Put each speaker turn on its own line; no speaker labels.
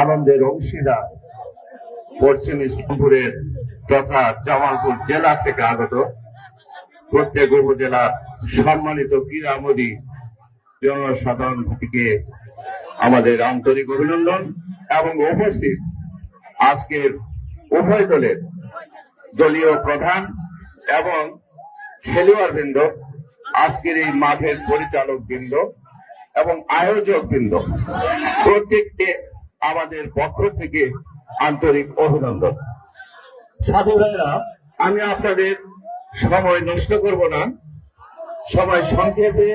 আনন্দের অংশীদার পশ্চিম ইসলামপুরের তথা জামালপুর জেলা থেকে আগত প্রত্যেক উপজেলার সম্মানিত ক্রীড়ামোদী জনসাধারণ থেকে আমাদের আন্তরিক অভিনন্দন এবং উপস্থিত আজকের উভয় দলের দলীয় প্রধান এবং খেলোয়াড় বৃন্দ আজকের এই মাঠের পরিচালক বৃন্দ এবং আয়োজক বৃন্দ প্রত্যেককে আমাদের পক্ষ থেকে আন্তরিক অভিনন্দন। সাধু ভাইরা, আমি আপনাদের সময় নষ্ট করব না। সময় সংক্ষেপে